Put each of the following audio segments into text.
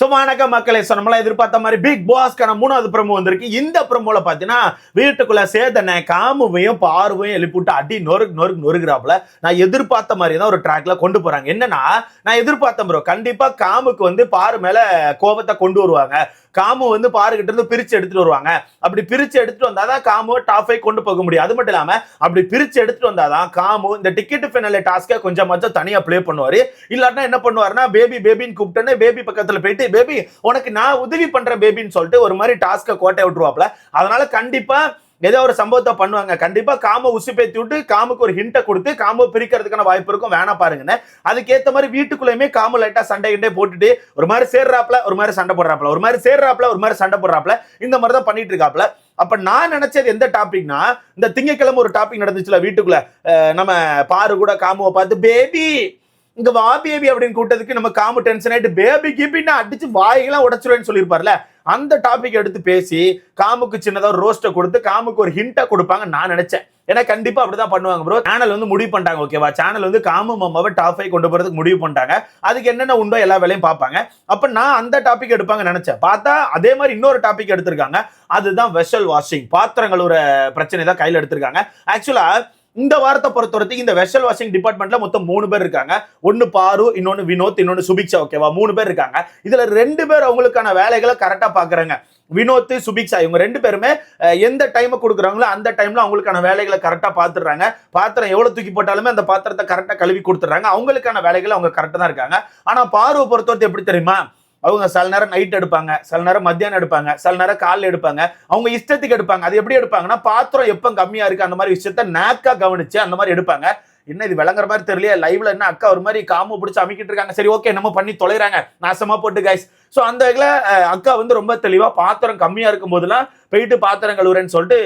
So வணக்க மக்களே. So நம்மளாம் எதிர்பார்த்த மாதிரி பிக் பாஸ்க்கான மூணாவது ப்ரமோ வந்திருக்கு. இந்த ப்ரமோவில் பார்த்தீங்கன்னா வீட்டுக்குள்ளே சேதனை காமுவையும் பார்வையும் எழுப்பிவிட்டு அடி நொறுக்கு நொறுக்கு நொறுகிறாப்புல. நான் எதிர்பார்த்த மாதிரி தான் ஒரு ட்ராக்ல கொண்டு போகிறாங்க என்னன்னா நான் எதிர்பார்த்தேன் ப்ரோ கண்டிப்பாக காமுக்கு வந்து பாரு மேலே கோபத்தை கொண்டு வருவாங்க. காமு வந்து பாருகிட்ட இருந்து பிரிச்சு எடுத்துட்டு வருவாங்க. அப்படி பிரிச்சு எடுத்துட்டு வந்தாதான் காமு டாப் ஃபைவ் கொண்டு போக முடியும். அது மட்டும் இல்லாம அப்படி பிரிச்சு எடுத்துட்டு வந்தாதான் காமு இந்த டிக்கெட் ஃபைனல் டாஸ்க்கை கொஞ்சம் கொஞ்சம் தனியா ப்ளே பண்ணுவாரு. இல்லாட்டினா என்ன பண்ணுவாருன்னா பேபி பேபின்னு கூப்பிட்டோன்னே பேபி பக்கத்துல போயிட்டு பேபி உனக்கு நான் உதவி பண்றேன் பேபின்னு சொல்லிட்டு ஒரு மாதிரி டாஸ்க்கை கோட்டை விட்டுருவாப்ல. அதனால கண்டிப்பா ஏதோ ஒரு சம்பவத்தை பண்ணுவாங்க. கண்டிப்பா காம உசு பேத்தி விட்டு காமுக்கு ஒரு ஹிண்ட்டை கொடுத்து காம பிரிக்கிறதுக்கான வாய்ப்பு இருக்கும். வேணா பாருங்கன்னு. அதுக்கேத்த மாதிரி வீட்டுக்குள்ளேயுமே காமு லைட்டா சண்டை கிண்டே போட்டுட்டு ஒரு மாதிரி சேர்றாப்ல ஒரு மாதிரி சண்டை போடுறாப்ல ஒரு மாதிரி சேர்றாப்ல ஒரு மாதிரி சண்டை போடுறாப்ல இந்த மாதிரி தான் பண்ணிட்டு இருக்காப்ல அப்ப நான் நினைச்சது எந்த டாபிக்னா இந்த திங்கக்கிழமை ஒரு டாபிக் நடந்துச்சுல வீட்டுக்குள்ள. நம்ம பாரு கூட காமுவை பார்த்து பேபி இங்க வா பேபி அப்படின்னு கூட்டத்துக்கு நம்ம காமு டென்ஷன் ஆயிட்டு பேபி கிபின்னு அடிச்சு வாயெல்லாம் உடச்சிருவேன்னு சொல்லியிருப்பார்ல? அந்த டாபிக் எடுத்து பேசி காமுக்கு சின்னதா ஒரு ரோஸ்ட்டை கொடுத்து காமுக்கு ஒரு ஹிண்ட்டை கொடுப்பாங்க நான் நினைச்சேன். ஏன்னா கண்டிப்பா அப்படிதான் பண்ணுவாங்க ப்ரோ சேனல் வந்து முடிவு பண்ணிட்டாங்க ஓகேவா சேனல் வந்து காமு மாமாவை டாப் ஃபைவ் கொண்டு போறதுக்கு முடிவு பண்ணிட்டாங்க. அதுக்கு என்னென்ன உண்டோ எல்லா வேலையும் பார்ப்பாங்க. அப்ப நான் அந்த டாபிக் எடுப்பாங்க நினைச்சேன். பார்த்தா அதே மாதிரி இன்னொரு டாபிக் எடுத்திருக்காங்க. அதுதான் வெஷல் வாஷிங் பாத்திரங்கள் ஒரு பிரச்சனை தான் கையில் எடுத்திருக்காங்க. ஆக்சுவலா இந்த வாரத்தை பொறுத்த வரைக்கும் இந்த வெஷல் வாஷிங் டிபார்ட்மெண்ட்ல மொத்தம் மூணு பேர் இருக்காங்க. ஒன்னு பாரு இன்னொன்னு வினோத் இன்னொன்னு சுபிக்ஷா ஓகேவா மூணு பேர் இருக்காங்க. இதுல ரெண்டு பேர் அவங்களுக்கான வேலைகளை கரெக்டா பாக்குறாங்க. வினோத் சுபிக்ஷா இவங்க ரெண்டு பேருமே எந்த டைமை கொடுக்குறாங்களோ அந்த டைம்ல அவங்களுக்கான வேலைகளை கரெக்டா பாத்துடுறாங்க. பாத்திரம் எவ்வளவு தூக்கி போட்டாலுமே அந்த பாத்திரத்தை கரெக்டா கழுவி கொடுத்துறாங்க அவங்களுக்கான வேலைகளை அவங்க கரெக்டா தான் இருக்காங்க. ஆனா பார்வை பொறுத்தவரைக்கும் எப்படி தெரியுமா? அவங்க சில நேரம் நைட் எடுப்பாங்க சில நேரம் மத்தியானம் எடுப்பாங்க சில நேரம் காலைல எடுப்பாங்க. அவங்க இஷ்டத்துக்கு எடுப்பாங்க. அது எப்படி எடுப்பாங்கன்னா பாத்திரம் எப்போ கம்மியா இருக்கு அந்த மாதிரி விஷயத்த நேக்கா கவனிச்சு அந்த மாதிரி எடுப்பாங்க. என்ன இது விளங்குற மாதிரி தெரியலையா லைவ்ல என்ன அக்கா ஒரு மாதிரி காமு பிடிச்சி அமைக்கிட்டு இருக்காங்க. சரி ஓகே நம்ம பண்ணி தொலைறாங்க. நாசமா போட்டு கைஸ் ஸோ அந்த வகையில் அக்கா வந்து ரொம்ப தெளிவா பாத்திரம் கம்மியா இருக்கும் போதெல்லாம் போயிட்டு பாத்திரம் கழுவுறேன்னு சொல்லிட்டு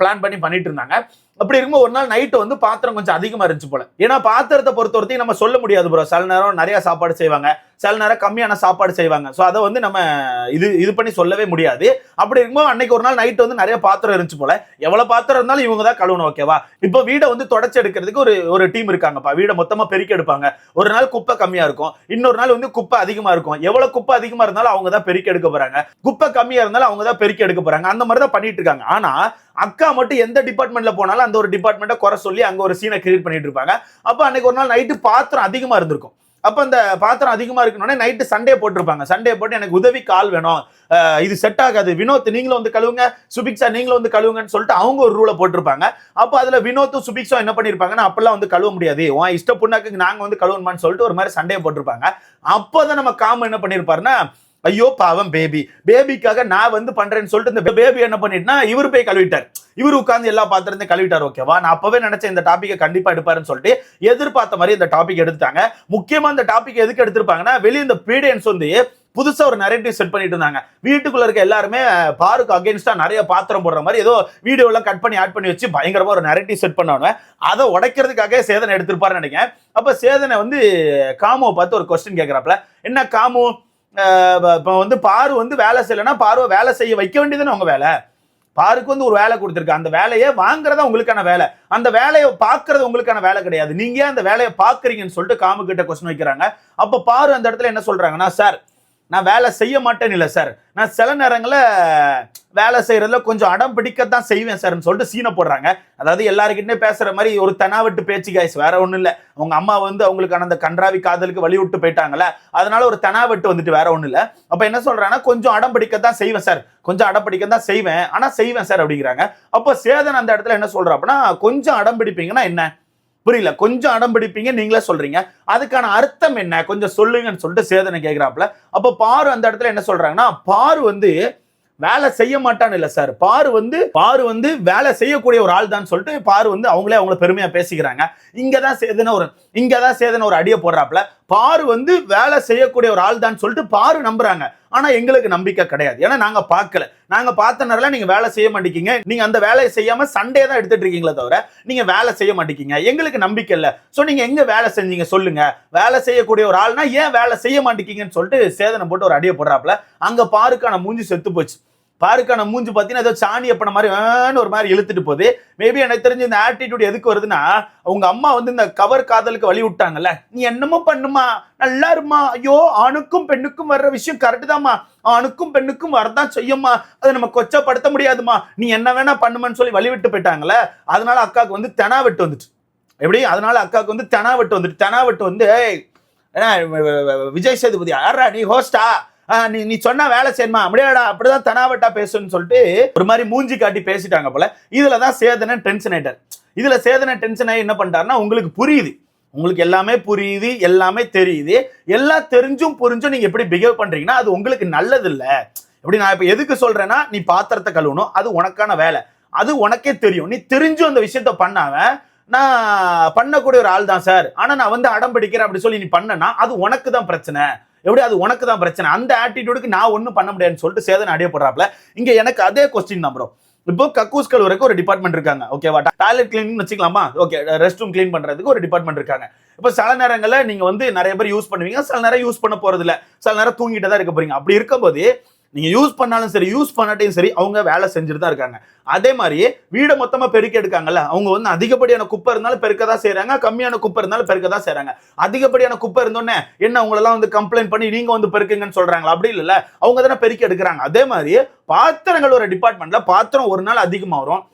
பிளான் பண்ணி பண்ணிட்டு இருந்தாங்க. அப்படி இருக்கும்போது ஒரு நாள் நைட்டு வந்து பாத்திரம் கொஞ்சம் அதிகமாக இருந்துச்சு போல. ஏன்னா பாத்திரத்தை பொறுத்த வரைக்கும் நம்ம சொல்ல முடியாது ப்ரோ சில நேரம் நிறைய சாப்பாடு செய்வாங்க. சில நேரம் கம்மியான சாப்பாடு செய்வாங்க. ஸோ அதை வந்து நம்ம இது இது பண்ணி சொல்லவே முடியாது. அப்படி இருக்கும்போது அன்னைக்கு ஒரு நாள் நைட்டு வந்து நிறைய பாத்திரம் இருந்துச்சு போல. எவ்வளோ பாத்திரம் இருந்தாலும் இவங்க தான் கழுவணும் ஓகேவா இப்போ வீடை வந்து தொடச்சி எடுக்கிறதுக்கு ஒரு ஒரு டீம் இருக்காங்கப்பா. வீடை மொத்தமாக பெருக்கி எடுப்பாங்க. ஒரு நாள் குப்பை கம்மியாக இருக்கும். இன்னொரு நாள் வந்து குப்பை அதிகமாக இருக்கும். எவ்வளோ குப்பை அதிகமாக இருந்தாலும் அவங்க தான் பெருக்கி எடுக்க போகிறாங்க குப்பை கம்மியாக இருந்தாலும் அவங்க தான் பெருக்கி எடுக்க போகிறாங்க அந்த மாதிரி தான் பண்ணிட்டு இருக்காங்க. ஆனால் அக்கா மட்டும் எந்த டிபார்ட்மெண்ட்ல போனாலும் அந்த ஒரு டிபார்ட்மெண்ட்டை குறை சொல்லி அங்க ஒரு சீனை கிரியேட் பண்ணிட்டு இருப்பாங்க. அப்போ அன்னைக்கு ஒரு நாள் நைட்டு பாத்திரம் அதிகமா இருந்திருக்கும். அப்போ அந்த பாத்திரம் அதிகமாக இருக்கணும்னே நைட்டு சண்டே போட்டிருப்பாங்க. சண்டே போட்டு எனக்கு உதவி கால் வேணும். இது செட் ஆகாது. வினோத் நீங்களும் வந்து கழுவுங்க. சுபிக்ஷா நீங்களும் வந்து கழுவுங்கன்னு சொல்லிட்டு அவங்க ஒரு ரூலை போட்டிருப்பாங்க. அப்போ அதில் வினோத்தும் சுபிக்ஷா என்ன பண்ணியிருப்பாங்கன்னா அப்பெல்லாம் வந்து கழுவ முடியாது. உன் இஷ்ட புண்ணாக்கு நாங்கள் வந்து கழுவணுமான்னு சொல்லிட்டு ஒரு மாதிரி சண்டையை போட்டிருப்பாங்க. அப்போதான் நம்ம காம என்ன பண்ணியிருப்பாருன்னா ஐயோ பாவம் பேபி பேபிக்காக நான் வந்து பண்றேன்னு சொல்லிட்டு இந்த பேபி என்ன பண்ணிட்டுனா இவர் போய் கழுவிட்டார். இவர் உட்காந்து எல்லா பாத்திரத்தையும் கழுவிட்டார் ஓகேவா நான் அப்பவே நினைச்சேன் இந்த டாப்பிக்கை கண்டிப்பா எடுப்பாருன்னு சொல்லிட்டு எதிர்பார்த்த மாதிரி இந்த டாபிக் எடுத்தாங்க முக்கியமா இந்த டாபிக் எதுக்கு எடுத்திருப்பாங்கன்னா வெளியே இந்த பீடியன்ஸ் வந்து புதுசா ஒரு நரேட்டிவ் செட் பண்ணிட்டு இருந்தாங்க. வீட்டுக்குள்ள இருக்க எல்லாருமே பாருக்கு அகேன்ஸ்டா நிறைய பாத்திரம் போடுற மாதிரி ஏதோ வீடியோ எல்லாம் கட் பண்ணி ஆட் பண்ணி வச்சு பயங்கரமா ஒரு நரேட்டிவ் செட் பண்ணானு அதை உடைக்கிறதுக்காக சேதனை எடுத்திருப்பாருன்னு நினைக்கிறேன். அப்ப சேதனை வந்து காமுவை பார்த்து ஒரு கொஸ்டின் கேட்கிறாப்ல என்ன காமு? இப்போ வந்து பாரு வந்து வேலை செய்யலைன்னா பார்வை வேலை செய்ய வைக்க வேண்டியதுன்னு உங்கள் வேலை? பாருக்கு வந்து ஒரு வேலை கொடுத்துருக்கு. அந்த வேலையை வாங்குறதா உங்களுக்கான வேலை. அந்த வேலையை பார்க்கறது உங்களுக்கான வேலை கிடையாது. நீங்க ஏன் அந்த வேலையை பார்க்குறீங்கன்னு சொல்லிட்டு காமு கிட்ட கொஸ்டின் வைக்கிறாங்க. அப்போ பாரு அந்த இடத்துல என்ன சொல்றாங்கன்னா சார் நான் வேலை செய்ய மாட்டேன்னு இல்லை சார் நான் சில நேரங்களில் வேலை செய்கிறதுல கொஞ்சம் அடம் பிடிக்கத்தான் செய்வேன் சார்னு சொல்லிட்டு சீனை போடுறாங்க. அதாவது எல்லாருக்கிட்டே பேசுகிற மாதிரி ஒரு தெனாவட்டு பேச்சு காய்ஸ் வேற ஒன்றும் இல்லை. அவங்க அம்மா வந்து அவங்களுக்கான அந்த கன்றாவி காதலுக்கு வழி விட்டு போயிட்டாங்களே அதனால ஒரு தெனாவட்டு வந்துட்டு வேற ஒன்றும் இல்லை. அப்போ என்ன சொல்கிறாங்கன்னா கொஞ்சம் அடம் பிடிக்கத்தான் செய்வேன் சார் கொஞ்சம் அடம் பிடிக்க தான் செய்வேன். ஆனால் செய்வேன் சார் அப்படிங்கிறாங்க. அப்போ சேதன் அந்த இடத்துல என்ன சொல்கிறாப்புனா அப்படின்னா கொஞ்சம் அடம் பிடிப்பீங்கன்னா என்ன? புரியல. கொஞ்சம் அடம் பிடிப்பீங்க நீங்களே சொல்றீங்க. அதுக்கான அர்த்தம் என்ன? கொஞ்சம் சொல்லுங்கன்னு சொல்லிட்டு சேதனை கேட்கிறாப்புல அப்போ பாரு அந்த இடத்துல என்ன சொல்றாங்கன்னா பாரு வந்து வேலை செய்ய மாட்டான்னு இல்ல சார். பாரு வந்து பாரு வந்து வேலை செய்யக்கூடிய ஒரு ஆள் தான் சொல்லிட்டு பாரு வந்து அவங்களே அவங்கள பெருமையா பேசிக்கிறாங்க. இங்கதான் சேதனை ஒரு இங்கதான் சேதனை ஒரு அடியை போடுறாப்புல. பாரு வந்து வேலை செய்யக்கூடிய ஒரு ஆள் தான் சொல்லிட்டு பாரு நம்புறாங்க. ஆனா எங்களுக்கு நம்பிக்கை கிடையாது. ஏன்னா நாங்க பார்க்கல. நாங்க பார்த்த நேரம் நீங்க வேலை செய்ய மாட்டேங்க நீங்க அந்த வேலையை செய்யாம சண்டே தான் எடுத்துட்டு இருக்கீங்களே தவிர நீங்க வேலை செய்ய மாட்டேங்க எங்களுக்கு நம்பிக்கை இல்ல. சோ நீங்க எங்க வேலை செஞ்சீங்க சொல்லுங்க. வேலை செய்யக்கூடிய ஒரு ஆள்னா ஏன் வேலை செய்ய மாட்டேங்கன்னு சொல்லிட்டு சேதனை போட்டு ஒரு அடியை போடுறாப்புல. அங்க பாருக்கான மூஞ்சி செத்து போச்சு. பாருக்கான மூஞ்சி பார்த்தீங்கன்னா ஏதோ சாணி எப்பன மாதிரி ஒரு மாதிரி இழுத்துட்டு போகுது. மேபி எனக்கு தெரிஞ்சு இந்த ஆட்டிடியூட் எதுக்கு வருதுன்னா அவங்க அம்மா வந்து இந்த கவர் காதலுக்கு வழி விட்டாங்கல்ல நீ என்னமோ பண்ணுமா? நல்லா இருமா? ஐயோ ஆணுக்கும் பெண்ணுக்கும் வர்ற விஷயம் கரெக்டு தாம்மா. ஆணுக்கும் பெண்ணுக்கும் வரதான் செய்யும்மா. அதை நம்ம கொச்சப்படுத்த முடியாதுமா நீ என்ன வேணா பண்ணுமான்னு சொல்லி வழி விட்டு போயிட்டாங்கல்ல அதனால அக்காவுக்கு வந்து தெனா வெட்டு வந்துட்டு. எப்படி? அதனால அக்காவுக்கு வந்து தெனா வெட்டு வந்துட்டு. தெனா வெட்டு வந்து விஜய் சேதுபதி யாரா நீ ஹோஸ்டா நீ நீ சொன்னா வேலை செய்யணுமா? அப்படியாடா அப்படிதான் தனாவட்டா பேசுன்னு சொல்லிட்டு ஒரு மாதிரி மூஞ்சி காட்டி பேசிட்டாங்க போல. இதுல தான் சேதனை டென்ஷன் ஆயிட்டார். இதுல சேதனை டென்ஷன் ஆகி என்ன பண்ணிட்டாருன்னா உங்களுக்கு புரியுது. உங்களுக்கு எல்லாமே புரியுது எல்லாமே தெரியுது. எல்லாம் தெரிஞ்சும் புரிஞ்சும் நீங்க எப்படி பிஹேவ் பண்றீங்கன்னா அது உங்களுக்கு நல்லது இல்லை எப்படி நான் இப்ப எதுக்கு சொல்றேன்னா நீ பாத்திரத்தை கழுவணும் அது உனக்கான வேலை. அது உனக்கே தெரியும். நீ தெரிஞ்சும் அந்த விஷயத்த பண்ணாம நான் பண்ணக்கூடிய ஒரு ஆள் தான் சார். ஆனா நான் வந்து அடம் பிடிக்கிறேன் அப்படி சொல்லி நீ பண்ணனா அது உனக்கு தான் பிரச்சனை. எப்படி அது உனக்கு தான் பிரச்சனை. அந்த ஆட்டிடியூடுக்கு நான் ஒன்றும் பண்ண முடியாதுன்னு சொல்லிட்டு சேதன் அடியப்படுறாப்ல இங்கே எனக்கு அதே கொஸ்டின் தான் ப்ரோ இப்போ கக்கூஸ் கழுவுறதுக்கு ஒரு டிபார்ட்மெண்ட் இருக்காங்க. ஓகேவா டாய்லெட் கிளீனிங் வச்சுக்கலாமா? ஓகே ரெஸ்ட் ரூம் க்ளீன் பண்றதுக்கு ஒரு டிபார்ட்மெண்ட் இருக்காங்க. இப்போ சில நேரங்களில் நீங்க வந்து நிறைய பேர் யூஸ் பண்ணுவீங்க. சில நேரம் யூஸ் பண்ண போறது இல்ல சில நேரம் தூங்கிட்டு தான் இருக்க போறீங்க. அப்படி இருக்கும்போது நீங்க யூஸ் பண்ணாலும் சரி யூஸ் பண்ணாட்டையும் சரி அவங்க வேலை செஞ்சுட்டு தான் இருக்காங்க. அதே மாதிரி வீடை மொத்தமா பெருக்கி எடுக்காங்கல்ல அவங்க வந்து அதிகப்படியான குப்பை இருந்தாலும் பெருக்க தான் செய்கிறாங்க கம்மியான குப்பை இருந்தாலும் பெருக்க தான் செய்கிறாங்க அதிகப்படியான குப்பை இருந்தோடனே என்ன அவங்களெல்லாம் வந்து கம்ப்ளைண்ட் பண்ணி நீங்க வந்து பெருக்குங்கன்னு சொல்றாங்களா? அப்படி இல்லைல்ல. அவங்க தானே பெருக்கி எடுக்கிறாங்க. அதே மாதிரி பாத்திரங்கள் ஒரு டிபார்ட்மெண்ட்ல பாத்திரம் ஒரு நாள் அதிகமா வரும்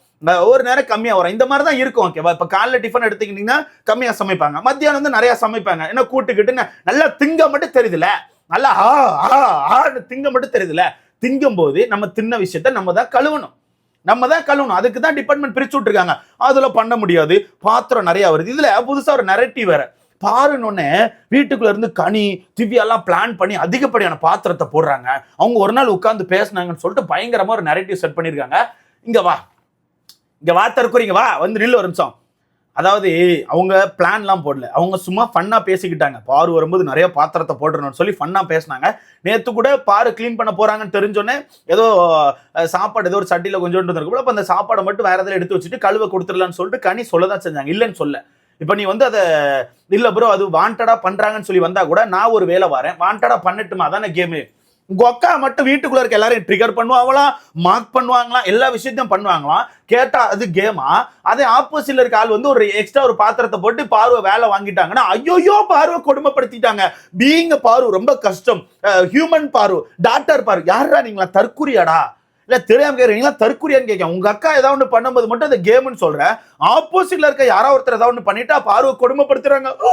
ஒரு நேரம் கம்மியா வரும். இந்த மாதிரி தான் இருக்கும் ஓகேவா இப்ப காலைல டிஃபன் எடுத்துக்கிட்டீங்கன்னா கம்மியா சமைப்பாங்க. மத்தியானம் வந்து நிறைய சமைப்பாங்க. என்ன கூட்டுக்கிட்டு நல்லா திங்க மட்டும் தெரியுதுல்ல. நல்லா ஆ ஆ ஆன்னு திங்க மட்டும் தெரியுதுல திங்கும் போது நம்ம தின்ன விஷயத்த நம்ம தான் கழுவணும். நம்ம தான் கழுவணும். அதுக்கு தான் டிபார்ட்மெண்ட் பிரிச்சு விட்டுருக்காங்க. அதுல பண்ண முடியாது. பாத்திரம் நிறைய வருது. இதுல புதுசா ஒரு நெரட்டிவ் வேற. பாருன்னு வீட்டுக்குள்ள இருந்து கனி திவ்யாலாம் பிளான் பண்ணி அதிகப்படியான பாத்திரத்தை போடுறாங்க. அவங்க ஒரு நாள் உட்காந்து பேசுனாங்கன்னு சொல்லிட்டு பயங்கரமா ஒரு நெரட்டிவ் செட் பண்ணியிருக்காங்க. இங்க வா. இங்க வா தற்கொலைங்க. வா வந்து நில்லு ஒரு நிமிஷம். அதாவது அவங்க பிளான்லாம் போடல. அவங்க சும்மா ஃபன்னாக பேசிக்கிட்டாங்க. பாரு வரும்போது நிறைய பாத்திரத்தை போட்டுறணும்னு சொல்லி ஃபன்னாக பேசினாங்க. நேற்று கூட பாரு க்ளீன் பண்ண போகிறாங்கன்னு தெரிஞ்சோன்னே ஏதோ சாப்பாடு ஏதோ ஒரு சட்டியில் கொஞ்சோண்டு இருக்கும் அப்போ அந்த சாப்பாடை மட்டும் வேறு எதாவது எடுத்து வச்சுட்டு கழுவ கொடுத்துடலான்னு சொல்லிட்டு கனி சொல்ல தான் செஞ்சாங்க. இல்லைன்னு சொல்ல. இப்போ நீ வந்து அதை இல்லை ப்ரோ அது வாண்டடாக பண்ணுறாங்கன்னு சொல்லி வந்தால் கூட நான் ஒரு வேலை வரேன். வாண்டடாக பண்ணட்டுமா? தானே கேமு கொக்கா அக்கா மட்டும் வீட்டுக்குள்ள இருக்க எல்லாரையும் ட்ரிகர் பண்ணுவாங்களாம் மார்க் பண்ணுவாங்களாம் எல்லா விஷயத்தையும் பண்ணுவாங்களாம் கேட்டா அது கேமா அதே ஆப்போசிட்ல இருக்க ஆள் வந்து ஒரு எக்ஸ்ட்ரா ஒரு பாத்திரத்தை போட்டு பார்வை வேலை வாங்கிட்டாங்கன்னா ஐயோயோ பார்வை கொடுமைப்படுத்திட்டாங்க. பீயிங் பார்வை ரொம்ப கஷ்டம். ஹியூமன் பார்வை டாக்டர் பார்வை. யாரா நீங்களா? தற்குறியாடா இல்ல தெரியாம கேக்குறீங்களா தற்குறியான்னு கேட்க உங்க அக்கா ஏதாவது ஒன்று பண்ணும்போது மட்டும் அந்த கேம்னு சொல்கிறேன் ஆப்போசிட்ல இருக்க யாரோ ஒருத்தர் ஏதாவது ஒன்று பண்ணிட்டா பார்வை கொடுமைப்படுத்துறாங்க. ஓ,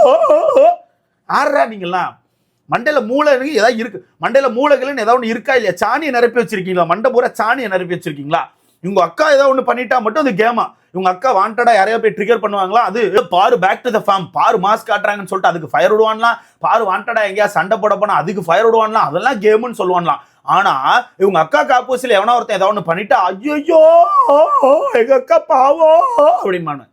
ஓ, ஆடுறா நீங்களாம் மண்டையில் மூளை ஏதாவது இருக்கு. மண்டையில் மூளைகள்னு ஏதாவது ஒன்று இருக்கா இல்லையா? சாணியை நிரப்பி வச்சிருக்கீங்களா? மண்டை பூரா சாணியை நிரப்பி வச்சிருக்கீங்களா? இவங்க அக்கா ஏதாவது ஒன்று பண்ணிட்டா மட்டும் அது கேமா இவங்க அக்கா வாண்டடா யாரையா போய் ட்ரிகர் பண்ணுவாங்களா? அது பாரு பேக் டு த ஃபார்ம் பாரு மாஸ்க் காட்டுறாங்கன்னு சொல்லிட்டு அதுக்கு ஃபயர் விடுவான்லாம். பாரு வாண்டடா எங்கேயா சண்டை போட போனா அதுக்கு ஃபயர் விடுவான்லாம். அதெல்லாம் கேம்னு சொல்லுவான்லாம். ஆனா இவங்க அக்கா காப்போசில எவனா ஒருத்தன் ஏதாவது ஒன்று பண்ணிட்டா ஐயோ எங்க அக்கா பாவோ அப்படின்பானு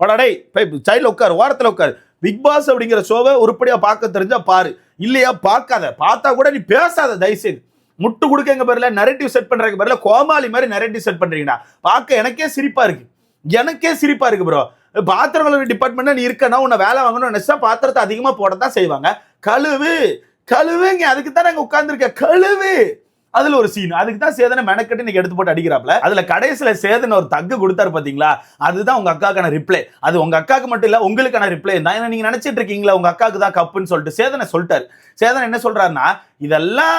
படடே போய் சைடில் உட்காரு ஓரத்தில் உட்காரு. பிக் பாஸ் அப்படிங்கிற ஷோவை உருப்படியாக பார்க்க தெரிஞ்சா பாரு. இல்லையா? பார்க்காத. பார்த்தா கூட நீ பேசாத தயவுசெய்து. முட்டு கொடுக்கங்க பேர்ல நெரட்டிவ் செட் பண்றதுக்கு பேர்ல கோமாளி மாதிரி நெரட்டிவ் செட் பண்றீங்கன்னா பார்க்க எனக்கே சிரிப்பா இருக்கு. எனக்கே சிரிப்பா இருக்கு ப்ரோ பாத்திரம் கழுவு டிபார்ட்மெண்ட் நீ இருக்கனா உன்னை வேலை வாங்கணும்னு நினைச்சா பாத்திரத்தை அதிகமா போட தான் செய்வாங்க. கழுவு. கழுவுங்க. அதுக்கு தான் நாங்கள் உட்காந்துருக்க கழுவு. அதுல ஒரு சீன் அதுக்கு தான் சேதனை மெனக்கட்டு நீங்க எடுத்து போட்டு அடிக்கிறாப்ல அதுல கடைசியில சேதன் ஒரு தக்கு கொடுத்தாரு பாத்தீங்களா? அதுதான் உங்க அக்காக்கான ரிப்ளை அது உங்க அக்காக்கு மட்டும் இல்ல உங்களுக்கான ரிப்ளை தான். ஏன்னா நீங்க நினைச்சிட்டு இருக்கீங்களா உங்க அக்காக்கு தான் கப்புன்னு சொல்லிட்டு. சேதனை சொல்லிட்டாரு. சேதனை என்ன சொல்றாருன்னா இதெல்லாம்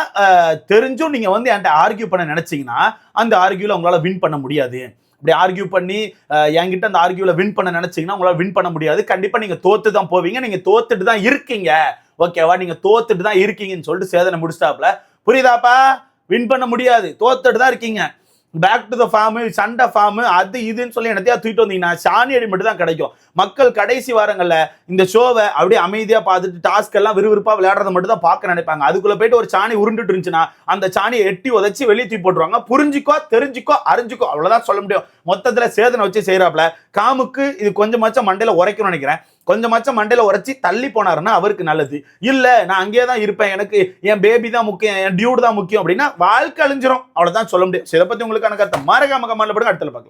தெரிஞ்சும் நீங்க வந்து என்கிட்ட ஆர்கியூ பண்ண நினைச்சீங்கன்னா அந்த ஆர்கியூல உங்களால வின் பண்ண முடியாது. இப்படி ஆர்கியூ பண்ணி என்கிட்ட அந்த ஆர்கியூல வின் பண்ண நினைச்சீங்கன்னா உங்களால வின் பண்ண முடியாது. கண்டிப்பா நீங்க தோத்து தான் போவீங்க. நீங்க தோத்துட்டு தான் இருக்கீங்க. ஓகேவா நீங்க தோத்துட்டு தான் இருக்கீங்கன்னு சொல்லிட்டு சேதனை முடிச்சிட்டாப்ல புரியுதாப்பா? வின் பண்ண முடியாது. தோத்துட்டு தான் இருக்கீங்க. பேக் டு த ஃபார்ம் சண்டை ஃபார்ம் அது இதுன்னு சொல்லி என்னத்தையா தூக்கிட்டு வந்தீங்கன்னா சாணி அடி மட்டும் தான் கிடைக்கும். மக்கள் கடைசி வாரங்களில் இந்த ஷோவை அப்படியே அமைதியாக பார்த்துட்டு டாஸ்க் எல்லாம் விறுவிறுப்பாக விளையாடுறத மட்டும் தான் பார்க்க நினைப்பாங்க. அதுக்குள்ள போயிட்டு ஒரு சாணி உருண்டுட்டு இருந்துச்சுன்னா அந்த சாணியை எட்டி உதச்சி வெளியே தூக்கி போட்டுருவாங்க. புரிஞ்சுக்கோ தெரிஞ்சுக்கோ அறிஞ்சிக்கோ அவ்வளோதான் சொல்ல முடியும். மொத்தத்தில் சேதனை வச்சு செய்கிறாப்புல காமுக்கு இது கொஞ்சமாச்சும் மண்டையில் உரைக்கணும்னு நினைக்கிறேன். கொஞ்சமாச்சும் மண்டையில உரைச்சி தள்ளி போனாருன்னா அவருக்கு நல்லது. இல்ல நான் அங்கேயே தான் இருப்பேன். எனக்கு என் பேபி தான் முக்கியம் என் டியூடு தான் முக்கியம் அப்படின்னா வாழ்க்கை அழிஞ்சிரும். அவ்வளவுதான் சொல்ல முடியும். சில பத்தி உங்களுக்கான கருத்தை மறக்காம கமெண்ட்ல போடுங்க. அடுத்த பார்க்கலாம்.